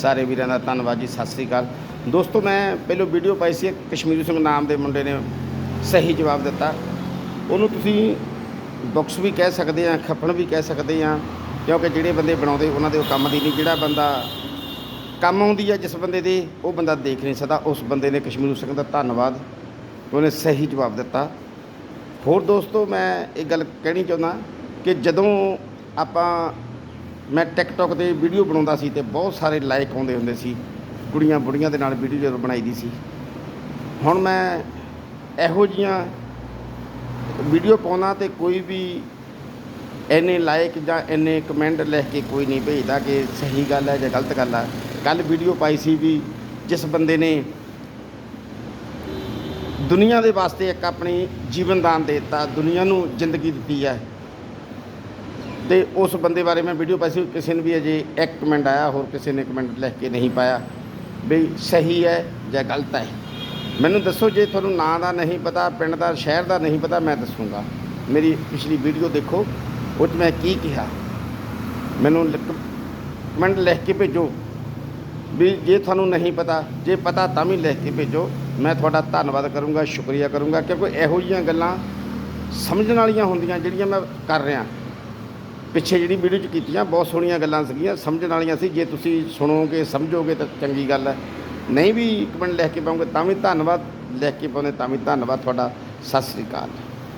ਸਾਰੇ ਵੀਰਾਂ ਦਾ ਧੰਨਵਾਦ ਜੀ, ਸਤਿ ਸ੍ਰੀ ਅਕਾਲ। ਦੋਸਤੋ, ਮੈਂ ਪਹਿਲਾਂ ਵੀਡੀਓ ਪਾਈ ਸੀ, ਇੱਕ ਸਿੰਘ ਨਾਮ ਦੇ ਮੁੰਡੇ ਨੇ ਸਹੀ ਜਵਾਬ ਦਿੱਤਾ। ਉਹਨੂੰ ਤੁਸੀਂ ਬੁੱਕਸ ਵੀ ਕਹਿ ਸਕਦੇ ਆ, ਖੱਪਣ ਵੀ ਕਹਿ ਸਕਦੇ ਆ, ਕਿਉਂਕਿ ਜਿਹੜੇ ਬੰਦੇ ਬਣਾਉਂਦੇ, ਉਹਨਾਂ ਦੇ ਉਹ ਕੰਮ ਦੀ ਨਹੀਂ। ਜਿਹੜਾ ਬੰਦਾ ਕੰਮ ਆਉਂਦੀ ਹੈ ਜਿਸ ਬੰਦੇ ਦੇ, ਉਹ ਬੰਦਾ ਦੇਖ ਨਹੀਂ ਸਕਦਾ। ਉਸ ਬੰਦੇ ਨੇ ਕਸ਼ਮੀਰ ਸਿੰਘ ਦਾ ਧੰਨਵਾਦ, ਉਹਨੇ ਸਹੀ ਜਵਾਬ ਦਿੱਤਾ। ਹੋਰ ਦੋਸਤੋ, ਮੈਂ ਇਹ ਗੱਲ ਕਹਿਣੀ ਚਾਹੁੰਦਾ ਕਿ ਜਦੋਂ ਆਪਾਂ ਮੈਂ ਟਿਕਟੌਕ ਤੇ ਵੀਡੀਓ ਬਣਾਉਂਦਾ ਸੀ ਤੇ ਬਹੁਤ ਸਾਰੇ ਲਾਈਕ ਆਉਂਦੇ ਹੁੰਦੇ ਸੀ। ਕੁੜੀਆਂ ਬੁੜੀਆਂ ਦੇ ਨਾਲ ਵੀਡੀਓ ਜਦੋਂ ਬਣਾਈਦੀ ਸੀ। ਹੁਣ ਮੈਂ ਇਹੋ ਜੀਆਂ ਵੀਡੀਓ ਪਾਉਣਾ ਤੇ ਕੋਈ ਵੀ ਇੰਨੇ ਲਾਇਕ ਜਾਂ ਇੰਨੇ ਕਮੈਂਟ ਲਿਖ ਕੇ ਕੋਈ ਨਹੀਂ ਭੇਜਦਾ ਕਿ ਸਹੀ ਗੱਲ ਹੈ ਜਾਂ ਗਲਤ ਗੱਲ ਹੈ ਕੱਲ ਵੀਡੀਓ ਪਾਈ ਸੀ ਵੀ ਜਿਸ ਬੰਦੇ ਨੇ ਦੁਨੀਆ ਦੇ ਵਾਸਤੇ ਇੱਕ ਆਪਣੀ ਜੀਵਨ ਦਾਨ ਦੇ ਦਿੱਤਾ, ਦੁਨੀਆ ਨੂੰ ਜ਼ਿੰਦਗੀ ਦਿੱਤੀ ਹੈ। ਤੇ ਉਸ ਬੰਦੇ ਬਾਰੇ ਮੈਂ ਵੀਡੀਓ ਪਾਈ ਸੀ ਕਿਸੇ ਨੇ ਵੀ ਅਜੇ ਇੱਕ ਕਮੈਂਟ ਆਇਆ, ਹੋਰ ਕਿਸੇ ਨੇ ਕਮੈਂਟ ਲਿਖ ਕੇ ਨਹੀਂ ਪਾਇਆ। ਵੀ ਸਹੀ ਹੈ ਜਾਂ ਗਲਤ ਹੈ? ਮੈਨੂੰ ਦੱਸੋ ਜੇ ਤੁਹਾਨੂੰ ਨਾਂ ਦਾ ਨਹੀਂ ਪਤਾ, ਪਿੰਡ ਦਾ, ਸ਼ਹਿਰ ਦਾ ਨਹੀਂ ਪਤਾ, ਮੈਂ ਦੱਸੂਗਾ। ਮੇਰੀ ਪਿਛਲੀ ਵੀਡੀਓ ਦੇਖੋ, ਉਹ 'ਚ ਮੈਂ ਕੀ ਕਿਹਾ? ਮੈਨੂੰ ਕਮੈਂਟ ਲਿਖ ਕੇ ਭੇਜੋ। ਵੀ ਜੇ ਤੁਹਾਨੂੰ ਨਹੀਂ ਪਤਾ, ਜੇ ਪਤਾ ਤਾਂ ਵੀ ਲਿਖ ਕੇ ਭੇਜੋ। ਮੈਂ ਤੁਹਾਡਾ ਧੰਨਵਾਦ ਕਰੂੰਗਾ, ਸ਼ੁਕਰੀਆ ਕਰੂੰਗਾ, ਕਿਉਂਕਿ ਇਹੋ ਜਿਹੀਆਂ ਗੱਲਾਂ ਸਮਝਣ ਵਾਲੀਆਂ ਹੁੰਦੀਆਂ ਜਿਹੜੀਆਂ ਮੈਂ ਕਰ ਰਿਹਾ। ਪਿੱਛੇ ਜਿਹੜੀ ਵੀਡੀਓ ਚ ਕੀਤੀਆਂ, ਬਹੁਤ ਸੋਹਣੀਆਂ ਗੱਲਾਂ ਸੀਗੀਆਂ, ਸਮਝਣ ਵਾਲੀਆਂ ਸੀ। ਜੇ ਤੁਸੀਂ ਸੁਣੋਗੇ, ਸਮਝੋਗੇ ਤਾਂ ਚੰਗੀ ਗੱਲ ਹੈ। ਨਹੀਂ ਵੀ ਕਮੈਂਟ ਲਿਖ ਕੇ ਪਾਉਂਗੇ, ਤਾਂ ਵੀ ਧੰਨਵਾਦ। ਲਿਖ ਕੇ ਪਾਉਂਦੇ, ਤਾਂ ਵੀ ਧੰਨਵਾਦ ਤੁਹਾਡਾ। ਸਤਿ ਸ੍ਰੀ ਅਕਾਲ।